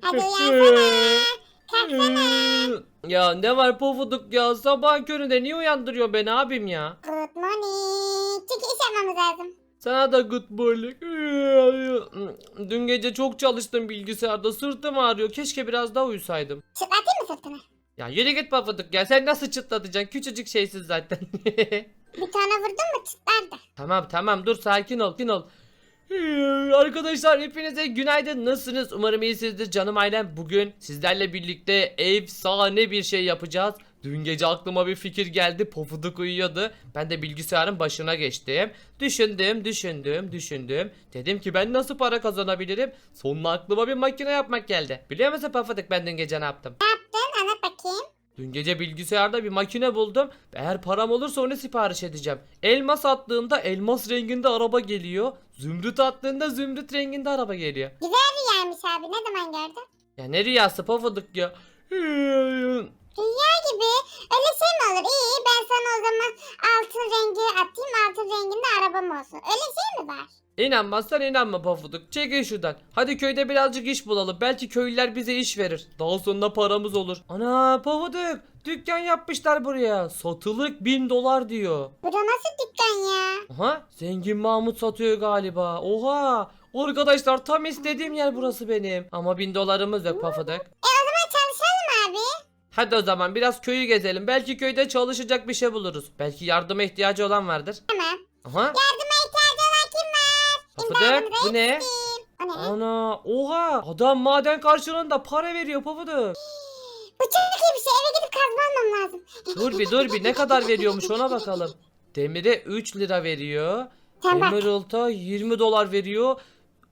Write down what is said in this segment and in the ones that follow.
Hadi uyansana. Kalksana. Ya ne var pofuduk ya sabah köründe niye uyandırıyor beni abim ya? Good morning. Çünkü iş yapmamız lazım. Sana da good morning. Dün gece çok çalıştım bilgisayarda sırtım ağrıyor keşke biraz daha uyusaydım. Çıtlatayım mı sırtını? Ya yürü git pofuduk ya sen nasıl çıtlatacaksın küçücük şeysiz zaten. Bir tane vurdun mu çıtlardı. tamam tamam dur sakin ol sakin ol. Arkadaşlar hepinize günaydın. Nasılsınız? Umarım iyisinizdir. Canım ailem bugün sizlerle birlikte efsane bir şey yapacağız. Dün gece aklıma bir fikir geldi. Pofuduk uyuyordu. Ben de bilgisayarın başına geçtim. Düşündüm düşündüm düşündüm. Dedim ki ben nasıl para kazanabilirim? Sonra aklıma bir makine yapmak geldi. Biliyor musun pofuduk ben dün gece ne yaptım? Yaptın? Anlat bakayım. Dün gece bilgisayarda bir makine buldum. Eğer param olursa onu sipariş edeceğim. Elmas attığımda elmas renginde araba geliyor. Zümrüt attığında zümrüt renginde araba geliyor. Güzel rüyaymış abi ne zaman gördün? Ya ne rüyası pofuduk ya. Rüya gibi. Öyle şey mi olur? İyi ben sana o zaman altın rengi atayım altın arabam olsun. Öyle şey mi var? İnanmazsan inanma pofuduk. Çekil şuradan. Hadi köyde birazcık iş bulalım. Belki köylüler bize iş verir. Daha sonra paramız olur. Ana pofuduk. Dükkan yapmışlar buraya. Satılık bin dolar diyor. Bura nasıl dükkan ya? Aha zengin Mahmut satıyor galiba. Oha. Arkadaşlar tam istediğim yer burası benim. Ama bin dolarımız yok pofuduk. E o zaman çalışalım abi. Hadi o zaman biraz köyü gezelim. Belki köyde çalışacak bir şey buluruz. Belki yardıma ihtiyacı olan vardır. Tamam. Aha. Yardıma ihtiyacı olan kim var? İmdadımıza bu ne? yetiştim. O ne? Ana oha adam maden karşılığında para veriyor Pofuduk. Bu çok iyi bir şey. Eve gidip kazma almam lazım. Dur bir dur bir ne kadar veriyormuş ona bakalım. Demire 3 lira veriyor. Tamam. Emerald'a 20 dolar veriyor.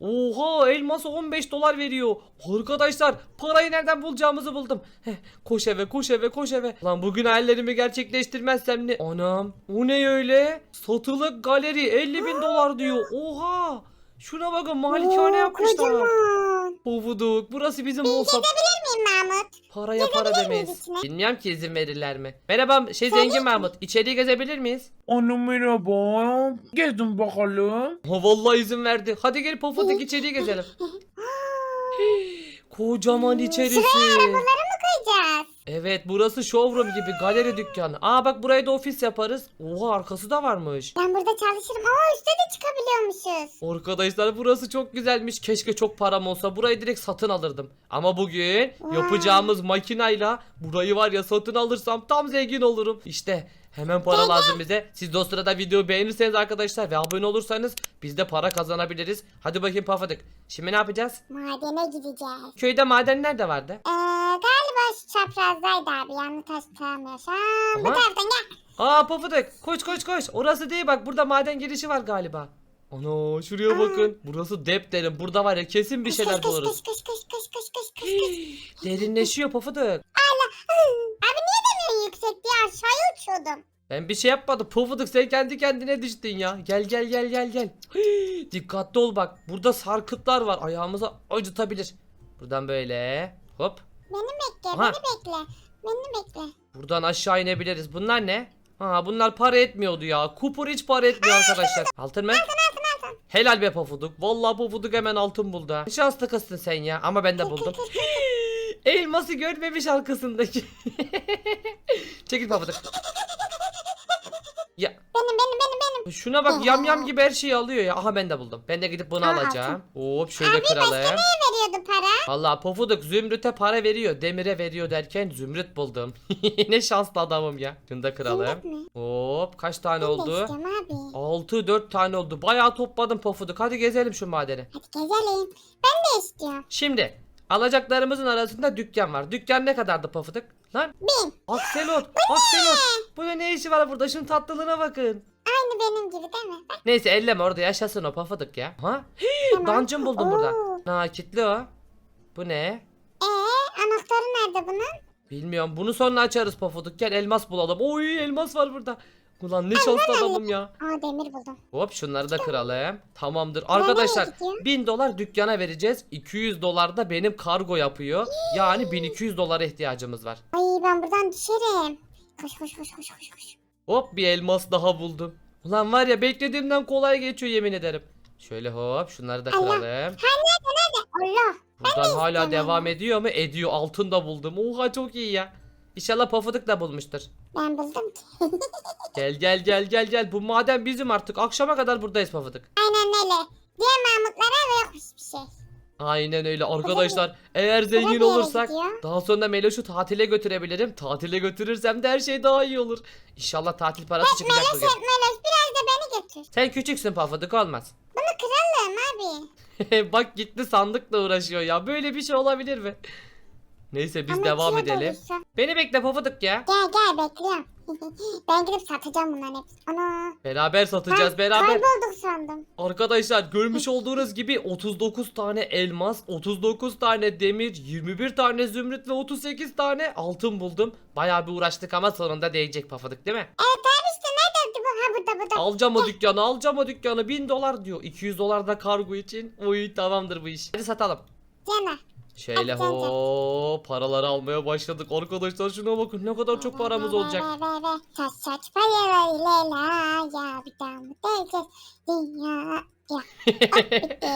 Oha elmasa 15 dolar veriyor. Arkadaşlar parayı nereden bulacağımızı buldum. Heh, koş eve koş eve koş eve. Lan bugün hayallerimi gerçekleştirmezsem ne? Anam o ne öyle? Satılık galeri 50 bin dolar diyor. Oha. Şuna bakın malikane Oo, yapmışlar. Kocaman. Pofuduk burası bizim olsa Mahmut? paraya para Gezebilir miyiz demeyiz. içine? Bilmiyorum ki izin verirler mi? Merhaba şey zengin Mahmut içeriği gezebilir miyiz? Ana merhaba. Gezin bakalım. Ha vallahi izin verdi. Hadi gel Pofuduk içeriği gezelim. Kocaman içerisi. Arabaları mı koyacağız? Evet burası showroom gibi galeri dükkanı. Aa bak buraya da ofis yaparız. Oha arkası da varmış. Ben burada çalışırım. Aa üstte de çıkabiliyormuşuz. Arkadaşlar burası çok güzelmiş. Keşke çok param olsa burayı direkt satın alırdım. Ama bugün yapacağımız makinayla burayı var ya satın alırsam tam zengin olurum. İşte hemen para lazım bize. Siz de o sırada videoyu beğenirseniz arkadaşlar ve abone olursanız biz de para kazanabiliriz. Hadi bakayım Pafadık. Şimdi ne yapacağız? Madene gideceğiz. Köyde maden nerede vardı? Ee, galiba şu çaprazdaydı abi. Yanlış hatırlamıyorsam. Bu Aha. taraftan gel. Aa Pafadık koş koş koş. Orası değil bak burada maden girişi var galiba. Ana şuraya bakın. Burası dep derin. Burada var ya kesin bir Kış, şeyler kış, buluruz. kış, kış, kış, kış, kış, kış, kış, kış. Derinleşiyor Pafadık. Demiyorsun yüksek diye aşağıya uçuyordum. Ben bir şey yapmadım. Pufuduk sen kendi kendine düştün ya. Gel gel gel gel gel. Hii, dikkatli ol bak. Burada sarkıtlar var. Ayağımıza acıtabilir. Buradan böyle. Hop. Beni bekle, Aha. beni bekle. Beni bekle. Buradan aşağı inebiliriz. Bunlar ne? Ha bunlar para etmiyordu ya. Kupur hiç para etmiyor arkadaşlar. Altın mı? Helal be Pofuduk. Vallahi Pofuduk hemen altın buldu ha. Şanslı kızsın sen ya. Ama ben de buldum. Elması görmemiş arkasındaki. Çekil Pofuduk. Ya Benim, benim, benim, benim. Şuna bak yam yam gibi her şeyi alıyor ya. Aha ben de buldum. Ben de gidip bunu Aa, alacağım. Hop şöyle Abi kıralım. başka neye veriyordu para? Valla pofuduk zümrüte para veriyor. Demire veriyor derken zümrüt buldum. ne şanslı adamım ya. Şunu da kıralım. Zümrüt mü? Hop kaç tane Ben de oldu? istiyorum abi. 6 4 tane oldu. Bayağı topladım pofuduk. Hadi gezelim şu madeni. Hadi gezelim. Ben de istiyorum. Şimdi alacaklarımızın arasında dükkan var. Dükkan ne kadardı pofuduk? Lan Bin. akselot. Akselot. Bu ne, işi var burada? Şunun tatlılığına bakın. Aynı benim gibi değil mi? Bak, Neyse elleme orada yaşasın o pofuduk ya. Ha? tamam. Dungeon buldum burada. Oo. Ha kilitli o. Bu ne? Ee, anahtarı nerede bunun? Bilmiyorum. Bunu sonra açarız pofuduk. Gel elmas bulalım. Oy elmas var burada. Ulan ne şanslı adamım ya. Aa demir buldum. Hop şunları da kıralım. Tamamdır. Arkadaşlar gidiyor? 1000 dolar dükkana vereceğiz. 200 dolar da benim kargo yapıyor. Yani 1200 dolara ihtiyacımız var. Ay ben buradan düşerim. Koş koş koş koş koş koş. Hop bir elmas daha buldum. Ulan var ya beklediğimden kolay geçiyor yemin ederim. Şöyle hop şunları da Allah. kıralım. Ha nerede nerede? Allah. Buradan hala devam ediyor mu? Ediyor. Altın da buldum. Oha çok iyi ya. İnşallah pofuduk da bulmuştur. Ben buldum ki. Gel gel gel gel gel. Bu maden bizim artık. Akşama kadar buradayız pofuduk. Aynen öyle. Diğer Mahmutlara yokmuş bir şey. Aynen öyle arkadaşlar. Eğer zengin olursak daha sonra Meloş'u tatile götürebilirim. Tatile götürürsem de her şey daha iyi olur. İnşallah tatil parası çıkacak Meloş bugün. Meloş biraz da beni götür. Sen küçüksün pofuduk olmaz. Bunu kıralım abi. Bak gitti sandıkla uğraşıyor ya. Böyle bir şey olabilir mi? Neyse biz Ama devam edelim. olursa. Beni bekle pofuduk ya. Gel gel bekliyorum. ben gidip satacağım bunların hepsini. Ana. Beraber satacağız beraber. Kaybolduk sandım. Arkadaşlar görmüş olduğunuz gibi 39 tane elmas, 39 tane demir, 21 tane zümrüt ve 38 tane altın buldum. Bayağı bir uğraştık ama sonunda değecek pafadık değil mi? Evet abi işte nerede bu? Ha burada burada. Alacağım o dükkanı, alacağım o dükkanı. 1000 dolar diyor. 200 dolar da kargo için. Uy tamamdır bu iş. Hadi satalım. Cana. Gel, gel. ho paraları almaya başladık. Arkadaşlar şuna bakın ne kadar çok paramız olacak. Saç saç paralarıyla ya bir daha mı değeceğiz? Dünya. Ya. Hop bitti.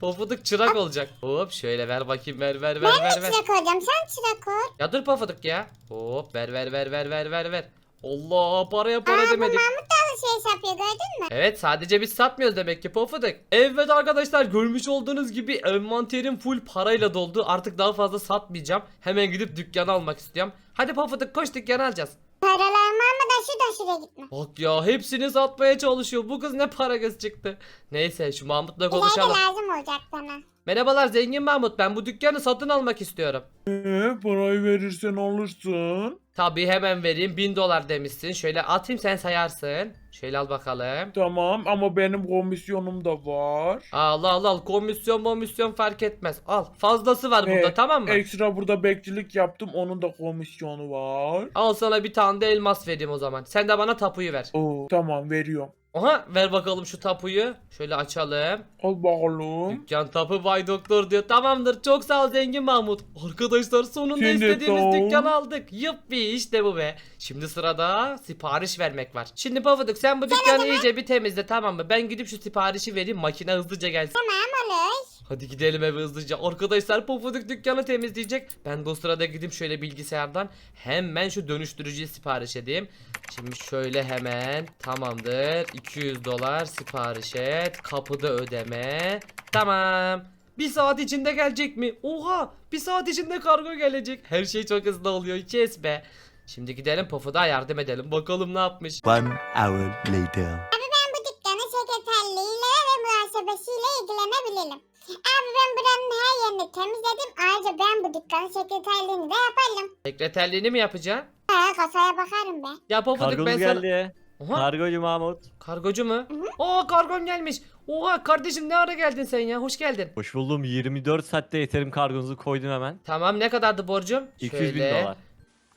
Pofuduk çırak olacak. Hop şöyle ver bakayım ver ver ver Ben ver mi ver. çırak koyacağım? Sen çırak koy. Ya dur pofuduk ya. Hop ver ver ver ver ver ver ver. Allah paraya para Aa bu demedik. Mahmut alışveriş yapıyor gördün mü? Evet sadece biz satmıyoruz demek ki pofuduk. Evet arkadaşlar görmüş olduğunuz gibi envanterim full parayla doldu. Artık daha fazla satmayacağım. Hemen gidip dükkanı almak istiyorum. Hadi pofuduk koş dükkanı alacağız. Paralarımı almadan şuradan şuraya gitme. Bak ya hepsini satmaya çalışıyor. Bu kız ne para göz çıktı. Neyse şu Mahmut'la İleride konuşalım. lazım olacak bana. Merhabalar zengin Mahmut ben bu dükkanı satın almak istiyorum. Ee, parayı verirsen alırsın. Tabii hemen vereyim 1000 dolar demişsin. Şöyle atayım sen sayarsın. Şöyle al bakalım. Tamam ama benim komisyonum da var. Al al al komisyon komisyon fark etmez. Al fazlası var burada Ee, tamam mı? Ekstra burada bekçilik yaptım onun da komisyonu var. Al sana bir tane de elmas vereyim o zaman. Sen de bana tapuyu ver. Oo, tamam veriyorum. Aha ver bakalım şu tapuyu. Şöyle açalım. Al bakalım. Dükkan tapu Bay Doktor diyor. Tamamdır çok sağ ol zengin Mahmut. Arkadaşlar sonunda de istediğimiz sağ ol. dükkanı aldık. Yuppi işte bu be. Şimdi sırada sipariş vermek var. Şimdi Pafuduk sen bu dükkanı iyice bir temizle tamam mı? Ben gidip şu siparişi vereyim makine hızlıca gelsin. Tamam olur. Hadi gidelim eve hızlıca. Arkadaşlar Pofuduk dükkanı temizleyecek. Ben de o sırada gideyim şöyle bilgisayardan hemen şu dönüştürücüyü sipariş edeyim. Şimdi şöyle hemen tamamdır. 200 dolar sipariş et. Kapıda ödeme. Tamam. Bir saat içinde gelecek mi? Oha! Bir saat içinde kargo gelecek. Her şey çok hızlı oluyor. Kes be. Şimdi gidelim Pofuduk'a yardım edelim. Bakalım ne yapmış. One hour later. Ben bu dükkanın sekreterliğiyle ve muhasebesiyle ilgilenebilirim. Abi ben buranın her yerini temizledim. Ayrıca ben bu dükkanın sekreterliğini de yaparım. Sekreterliğini mi yapacaksın? Ha, kasaya bakarım be. Ya Pofuduk Kargomuz ben sana... geldi. Oha! Kargocu Mahmut. Kargocu mu? Hı hı. Oo kargon gelmiş. Oha kardeşim ne ara geldin sen ya? Hoş geldin. Hoş buldum. 24 saatte yeterim kargonuzu koydum hemen. Tamam ne kadardı borcum? 200 bin Şöyle. dolar.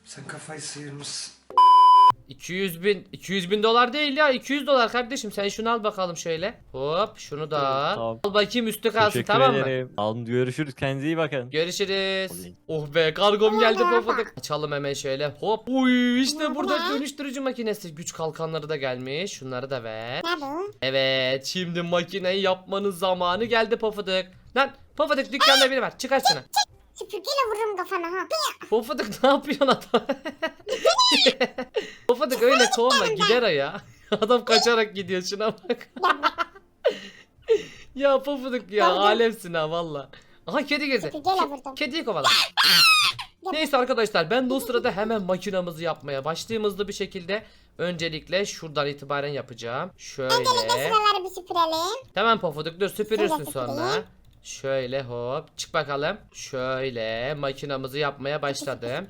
Sen kafayı sıyırmışsın. 200 bin. 200 bin dolar değil ya 200 dolar kardeşim sen şunu al bakalım şöyle. Hop şunu da al. Tamam. Al bakayım üstü kalsın Teşekkür tamam mı? ederim. Alın görüşürüz. Kendinize iyi bakın. Görüşürüz. Oley. Oh be kargom geldi pofuduk. Açalım hemen şöyle. Hop. Uy işte burada dönüştürücü makinesi. Güç kalkanları da gelmiş. Şunları da ver. Ne bu? Evet şimdi makineyi yapmanın zamanı geldi pofuduk. Lan pofuduk dükkanda biri var. Çıkar şunu. Süpürgeyle vururum kafana ha. Pofuduk ne yapıyorsun adam? Pofuduk öyle kovma gider ya. Adam kaçarak gidiyor şuna bak. ya Pofuduk ya Pardon. alemsin ha valla. Aha kedi girdi. Süpürgeyle vurdum. kediyi kovala. Neyse arkadaşlar ben de o sırada hemen makinamızı yapmaya başlayayım hızlı bir şekilde. Öncelikle şuradan itibaren yapacağım. Şöyle. Öncelikle şuraları bir süpürelim. Tamam Pofuduk dur süpürürsün Şöyle sonra. Şöyle hop çık bakalım. Şöyle makinamızı yapmaya başladım.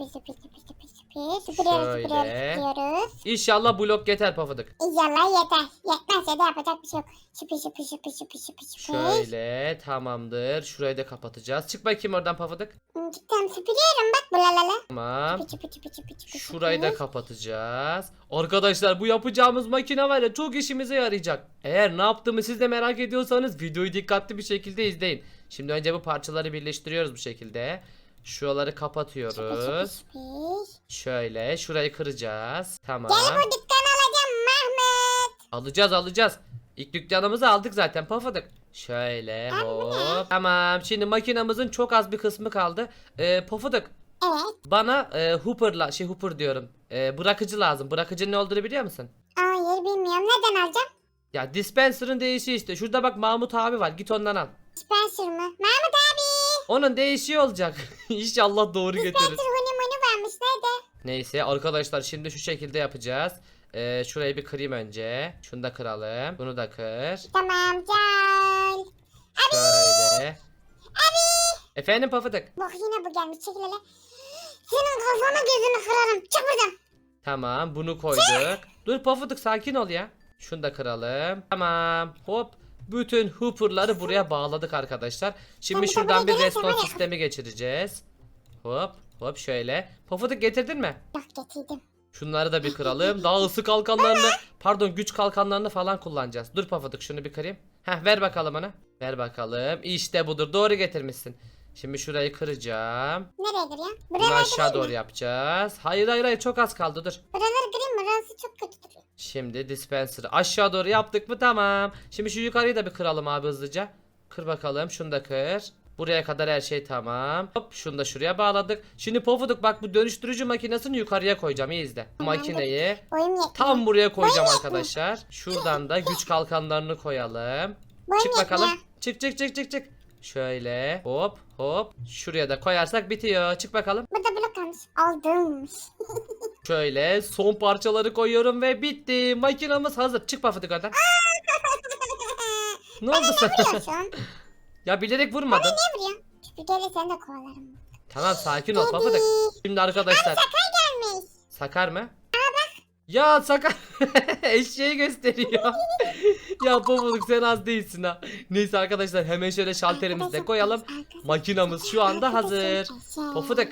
Süpürüyoruz Şöyle. süpürüyoruz süpürüyoruz. İnşallah blok yeter Pofuduk. İnşallah yeter. Yetmezse de yapacak bir şey yok. Süpür süpür süpür süpür süpür süpür. Şöyle tamamdır. Şurayı da kapatacağız. Çık bakayım oradan Pofuduk. Hmm, Tamam süpürüyorum bak bulalala. Tamam. Süpür süpür süpür süpür süpür. Şurayı da kapatacağız. Arkadaşlar bu yapacağımız makine var ya çok işimize yarayacak. Eğer ne yaptığımı siz de merak ediyorsanız videoyu dikkatli bir şekilde izleyin. Şimdi önce bu parçaları birleştiriyoruz bu şekilde. Şuraları kapatıyoruz. Şöyle şurayı kıracağız. Tamam. Gel bu dükkanı alacağım Mahmut. Alacağız alacağız. İlk dükkanımızı aldık zaten Pofuduk. Şöyle hop. Tamam şimdi makinamızın çok az bir kısmı kaldı. Ee, Pofuduk Evet. bana e, Hooper'la şey Hooper diyorum. E, bırakıcı lazım. Bırakıcının ne olduğunu biliyor musun? Hayır bilmiyorum. Neden alacağım? Ya dispenser'ın değişi işte. Şurada bak Mahmut abi var. Git ondan al. Spencer mı? Mahmut abi. Onun değişiği olacak. İnşallah doğru. Spencer huni muni varmış. Nerede? Neyse arkadaşlar şimdi şu şekilde yapacağız. Ee, şurayı bir kırayım önce. Şunu da kıralım. Bunu da kır. Tamam gel. Şöyle. Efendim Pafıdık. Bak yine bu gelmiş. Çekil hele. Senin kafanı gözünü kırarım. Çık buradan. Tamam bunu koyduk. Dur Pafıdık sakin ol ya. Şunu da kıralım. Tamam. Hop. Bütün hooper'ları buraya bağladık arkadaşlar. Şimdi tabii, şuradan bir gelirse reston ya. sistemi geçireceğiz. Hop. Hop şöyle. Pafıdık getirdin mi? Yok getirdim. Şunları da bir kıralım. Daha ısı kalkanlarını, pardon güç kalkanlarını falan kullanacağız. Dur Pafıdık şunu bir kırayım. Heh ver bakalım ona. Ver bakalım. İşte budur. Doğru getirmişsin. Şimdi şurayı kıracağım. Nereye giriyor? Bunu Buraları aşağı kırayım doğru mı? yapacağız. Hayır hayır hayır çok az kaldı dur. Buraları kırayım mı? Burası çok kötü duruyor. Şimdi dispenser aşağı doğru yaptık mı tamam. Şimdi şu yukarıyı da bir kıralım abi hızlıca. Kır bakalım şunu da kır. Buraya kadar her şey tamam. Hop şunu da şuraya bağladık. Şimdi pofuduk bak bu dönüştürücü makinesini yukarıya koyacağım iyi izle. Tamamdır. makineyi tam buraya koyacağım arkadaşlar. Şuradan da güç kalkanlarını koyalım. Çık bakalım. Çık çık çık çık çık. Şöyle hop hop. Şuraya da koyarsak bitiyor. Çık bakalım. Burada blok kalmış. Aldım. Şöyle son parçaları koyuyorum ve bitti. Makinamız hazır. Çık Pafuduk oradan. Ne oldu? Biliyorsun. ya bilerek vurmadın. Ne vuruyor? Süpürgeyle seni de kovalarım. Tamam sakin ol Pafuduk. Şimdi arkadaşlar. Gelmiş. Sakar mı? Ya Sakar eşeği gösteriyor. ya Pafuduk sen az değilsin ha. Neyse arkadaşlar hemen şöyle şalterimizi de koyalım. Makinamız şu anda hazır. Pofuduk.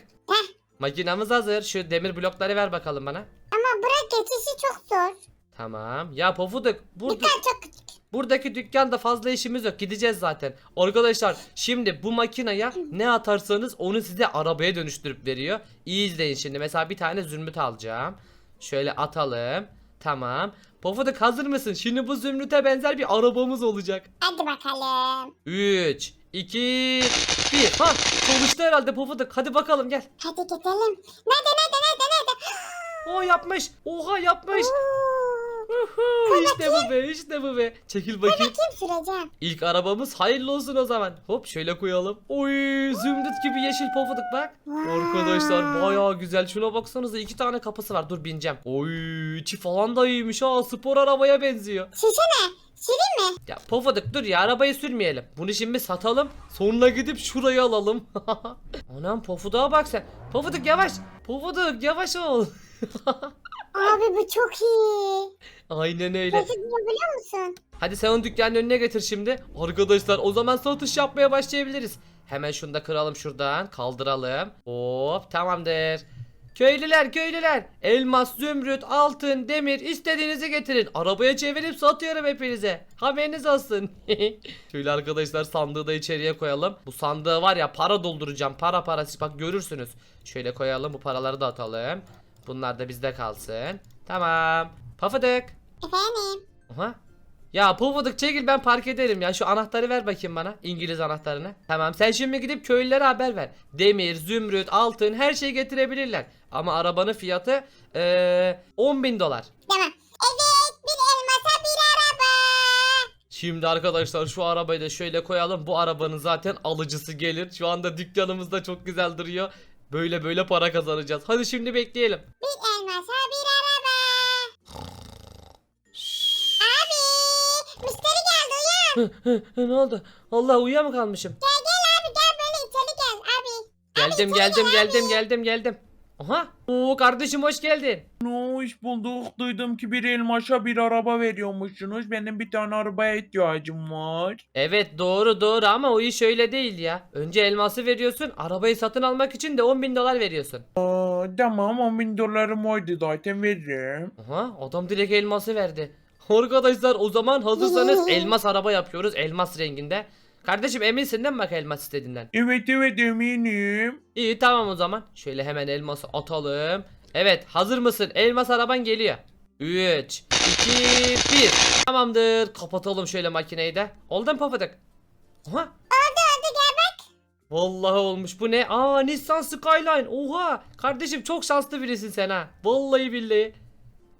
Makinamız hazır. Şu demir blokları ver bakalım bana. Ama bura geçişi çok zor. Tamam. Ya Pofuduk burada Dükkan çok küçük. buradaki dükkanda fazla işimiz yok. Gideceğiz zaten. Arkadaşlar şimdi bu makineye ne atarsanız onu size arabaya dönüştürüp veriyor. İyi izleyin şimdi. Mesela bir tane zümrüt alacağım. Şöyle atalım. Tamam. Pofuduk hazır mısın? Şimdi bu zümrüte benzer bir arabamız olacak. Hadi bakalım. 3 2 1 Ha çalıştı herhalde Pofuduk. Hadi bakalım gel. Hadi gidelim. Nerede nerede nerede nerede? O yapmış. Oha yapmış. Uhu, işte bu be işte bu be. Çekil bakayım. Kim süreceğim? İlk arabamız hayırlı olsun o zaman. Hop şöyle koyalım. Oy zümrüt gibi yeşil pofuduk bak. Vay. Arkadaşlar bayağı güzel. Şuna baksanıza iki tane kapısı var. Dur bineceğim. Oy içi falan da iyiymiş ha. Spor arabaya benziyor. Sürsene. Süreyim mi? Ya pofuduk dur ya arabayı sürmeyelim. Bunu şimdi satalım. Sonra gidip şurayı alalım. Anam pofuduğa bak sen. Pofuduk yavaş. Pofuduk yavaş ol. Abi bu çok iyi. Aynen öyle. Nasıl biliyor musun? Hadi sen onu dükkanın önüne getir şimdi. Arkadaşlar o zaman satış yapmaya başlayabiliriz. Hemen şunu da kıralım şuradan. Kaldıralım. Hop tamamdır. Köylüler köylüler. Elmas, zümrüt, altın, demir istediğinizi getirin. Arabaya çevirip satıyorum hepinize. Haberiniz olsun. Şöyle arkadaşlar sandığı da içeriye koyalım. Bu sandığı var ya para dolduracağım. Para parası bak görürsünüz. Şöyle koyalım bu paraları da atalım. Bunlar da bizde kalsın. Tamam. Pafıdık. Efendim. Aha. Ya pofuduk çekil ben park ederim ya. Şu anahtarı ver bakayım bana İngiliz anahtarını. Tamam sen şimdi gidip köylülere haber ver. Demir, zümrüt, altın her şeyi getirebilirler. Ama arabanın fiyatı eee 10 bin dolar. Tamam. Evet bir elmasa bir araba. Şimdi arkadaşlar şu arabayı da şöyle koyalım. Bu arabanın zaten alıcısı gelir. Şu anda dükkanımızda çok güzel duruyor. Böyle böyle para kazanacağız. Hadi şimdi bekleyelim. Bir elmasa bir araba. Ne oldu Allah uyuya mı kalmışım Gel gel abi gel böyle içeri gel abi. Geldim geldim geldim geldim geldim Aha Oo kardeşim hoş geldin Hoş bulduk. Duydum ki bir elmaşa bir araba veriyormuşsunuz. Benim bir tane arabaya ihtiyacım var. Evet doğru doğru ama o iş öyle değil ya. Önce elması veriyorsun arabayı satın almak için de 10 bin dolar veriyorsun. Aa, tamam 10 bin dolarım oydu zaten veririm. Aha adam direkt elması verdi. Arkadaşlar o zaman hazırsanız elmas araba yapıyoruz elmas renginde. Kardeşim eminsin değil mi bak elmas istediğinden? Evet evet eminim. İyi tamam o zaman. Şöyle hemen elması atalım. Evet hazır mısın? Elmas araban geliyor. 3, 2, 1. Tamamdır. Kapatalım şöyle makineyi de. Oldu mu papadık? Aha. Oldu oldu gel bak. Vallahi olmuş. Bu ne? Aa Nissan Skyline. Oha. Kardeşim çok şanslı birisin sen ha. Vallahi billahi.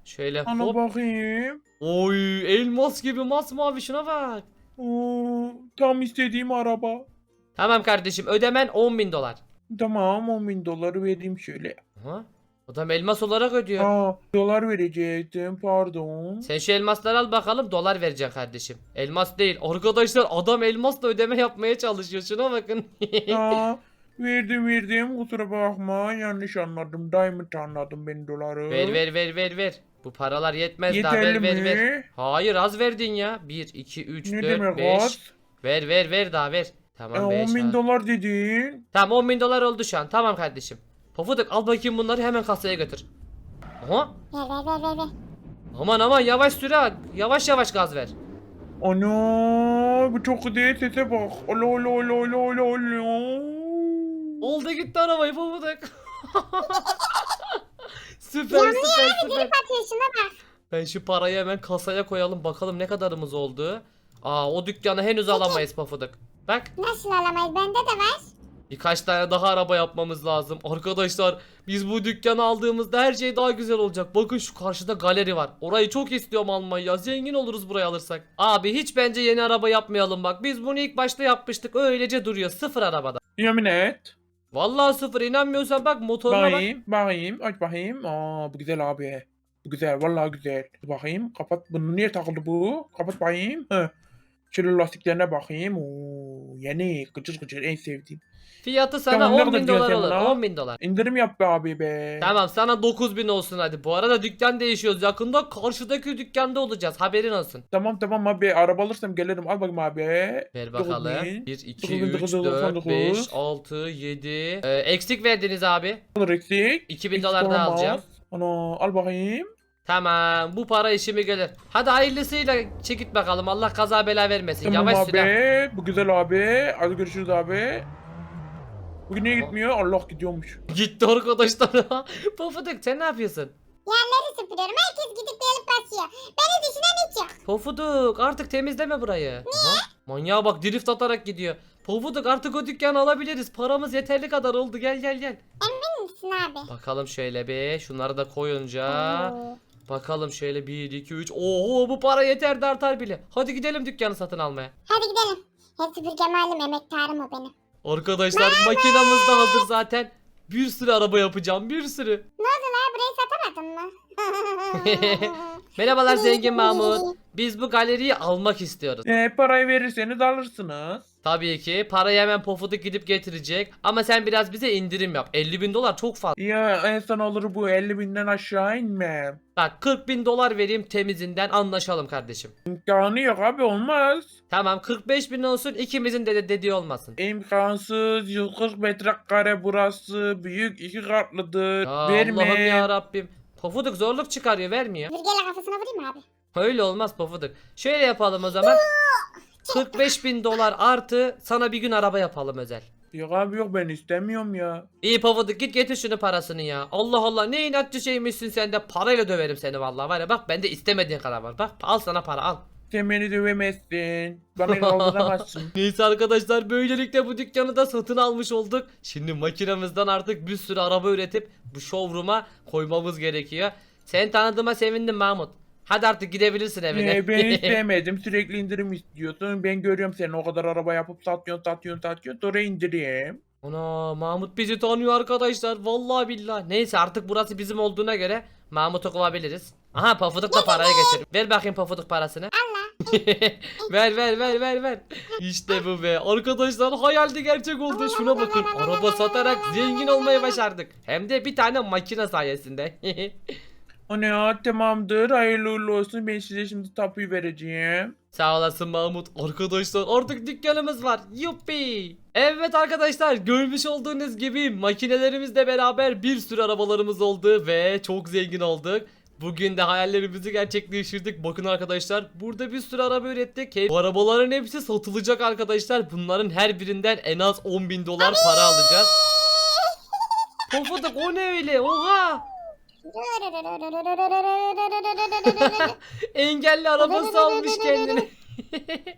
Şöyle Ana hop. bakayım. Oy elmas gibi masmavi şuna bak. Oo, tam istediğim araba. Tamam kardeşim ödemen 10 bin dolar. Tamam 10 bin doları vereyim şöyle. Aha. Adam elmas olarak ödüyor. Aa, dolar verecektim pardon. Sen şu elmasları al bakalım dolar vereceksin kardeşim. Elmas değil. Arkadaşlar adam elmasla ödeme yapmaya çalışıyor. Şuna bakın. Aa, verdim verdim kusura bakma yanlış anladım. Diamond anladım ben doları. ver ver ver ver ver. Bu paralar yetmez daha ver Yeterli ver mi? ver. Hayır az verdin ya. 1 2 3 Ne 4 demek 5. az? Ver ver ver daha ver. E, Tamam 5. 10 bin dolar dedin. Tamam 10 bin dolar oldu şu an. Tamam kardeşim. Pofuduk al bakayım bunları hemen kasaya götür. Aha. Ver ver ver ver. ver. Aman aman yavaş süre. Yavaş yavaş gaz ver. Ana bu çok değil sese bak. Olo olo olo olo olo. Oldu gitti arabayı Pofuduk. süper süper süper. Atıyor şuna bak. Ben şu parayı hemen kasaya koyalım bakalım ne kadarımız oldu. Aa o dükkanı henüz alamayız Pofuduk. Bak Nasıl alamayız bende de var. birkaç tane daha araba yapmamız lazım. Arkadaşlar biz bu dükkanı aldığımızda her şey daha güzel olacak. Bakın şu karşıda galeri var. Orayı çok istiyorum almayı ya. Zengin oluruz burayı alırsak. Abi hiç bence yeni araba yapmayalım bak. Biz bunu ilk başta yapmıştık. Öylece duruyor. Sıfır arabada. Yemin et. Vallahi sıfır inanmıyorsan bak motoruna bak. Bakayım bakayım aç bakayım. Aa bu güzel abi. Bu güzel vallahi güzel. Bakayım kapat bunu niye takıldı bu? Kapat bakayım. Heh. Şöyle lastiklerine bakayım. Oo, yeni gıcır gıcır en sevdiğim. Fiyatı sana Tamam, ne 10 bin dolar fiyatı olur. buna? 10 bin dolar. İndirim yap be abi be. Tamam sana 9000 olsun hadi. Bu arada dükkan değişiyoruz. Yakında karşıdaki dükkanda olacağız. Haberin olsun. Tamam tamam abi araba alırsam gelirim al bakayım abi. Ver bakalım. 9000, 1, 2, 9000, 3, 4, 99. 5, 6, 7. Ee, eksik verdiniz abi. Olur eksik. 2000 Eksik dolar daha alacağım. Ana al bakayım. Tamam bu para işimi gelir. Hadi hayırlısıyla çekit bakalım. Allah kaza bela vermesin. Tamam Yavaş abi. süre. Bu güzel abi. Hadi görüşürüz abi. Bugün niye gitmiyor? Allah gidiyormuş. Gitti arkadaşlar. Pofuduk sen ne yapıyorsun? Yerleri süpürüyorum. Herkes gidip gelip basıyor. Beni düşünen hiç yok. Pofuduk artık temizleme burayı. Aha, Manyağa bak drift atarak gidiyor. Pofuduk artık o dükkanı alabiliriz. Paramız yeterli kadar oldu. Gel gel gel. Emin misin abi? Bakalım şöyle bir. Şunları da koyunca. Oo. Bakalım şöyle 1 2 3. Oho bu para yeter de artar bile. Hadi gidelim dükkanı satın almaya. Hadi gidelim. Hep süpürgemi alayım emektarım o benim. Arkadaşlar makinamız da hazır zaten. Bir sürü araba yapacağım. Bir sürü. Ne oldu la burayı satamadın mı? Merhabalar Zengin Mahmut. Biz bu galeriyi almak istiyoruz. E, parayı verirseniz alırsınız. Tabii ki parayı hemen pofuduk gidip getirecek. Ama sen biraz bize indirim yap. 50 bin dolar çok fazla. Ya en son olur bu 50 binden aşağı inmem. Bak 40 bin dolar vereyim temizinden anlaşalım kardeşim. İmkanı yok abi olmaz. Tamam 45 bin olsun ikimizin de dediği olmasın. İmkansız 140 metrekare burası büyük iki katlıdır. Ya Verme. Allah'ım ya Rabbim. Pofuduk zorluk çıkarıyor vermiyor. Süpürgeyle kafasına vurayım mı abi? Öyle olmaz Pofuduk. Şöyle yapalım o zaman. 45 bin dolar artı sana bir gün araba yapalım özel. Yok abi yok ben istemiyorum ya. İyi Pofuduk git getir şunu parasını ya. Allah Allah ne inatçı şeymişsin sen de parayla döverim seni vallahi var ya bak bende istemediğin kadar var. Bak al sana para al. Sen beni dövemezsin. Bana kaldıramazsın. Neyse arkadaşlar böylelikle bu dükkanı da satın almış olduk. Şimdi makinemizden artık bir sürü araba üretip bu showroom'a koymamız gerekiyor. Sen tanıdığıma sevindim Mahmut. Hadi artık gidebilirsin evine. Ee, ben istemedim. Sürekli indirim istiyorsun. Ben görüyorum seni o kadar araba yapıp satıyorsun satıyorsun satıyorsun. Sonra indireyim. Ana Mahmut bizi tanıyor arkadaşlar. Vallahi billahi. Neyse artık burası bizim olduğuna göre Mahmut'u kovabiliriz. Aha Pafuduk da parayı getir. Ver bakayım Pafuduk parasını. Ver ver ver ver ver. İşte bu be. Arkadaşlar hayaldi gerçek oldu. Şuna bakın. Araba satarak zengin olmayı başardık. Hem de bir tane makine sayesinde. O ne ya tamamdır. Hayırlı uğurlu olsun. Ben size şimdi tapuyu vereceğim. Sağ olasın Mahmut. Arkadaşlar artık dükkanımız var. Yuppi. Evet arkadaşlar görmüş olduğunuz gibi makinelerimizle beraber bir sürü arabalarımız oldu ve çok zengin olduk. Bugün de hayallerimizi gerçekleştirdik. Bakın arkadaşlar burada bir sürü araba ürettik. He- Bu arabaların hepsi satılacak arkadaşlar. Bunların her birinden en az 10 bin dolar para alacağız. Pofuduk o ne öyle? Oha! Engelli arabası almış kendini.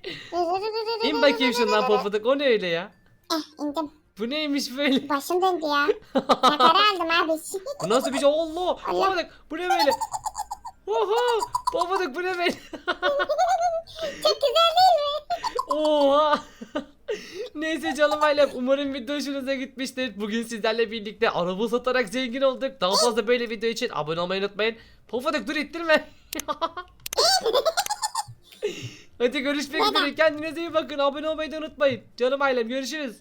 İn bakayım şundan pofuduk. O ne öyle ya? Eh indim. Bu neymiş böyle? Başım döndü ya. Makara aldım abi. Bu nasıl bir şey? Allah! Pofuduk bu ne böyle? Oha! Pofuduk bu ne böyle? Çok güzel değil mi? Oha! Neyse canım ailem umarım video hoşunuza gitmiştir. Bugün sizlerle birlikte araba satarak zengin olduk. Daha fazla böyle video için abone olmayı unutmayın. Pofuduk dur ittirme. Hadi görüşmek üzere. Kendinize iyi bakın. Abone olmayı da unutmayın. Canım ailem görüşürüz.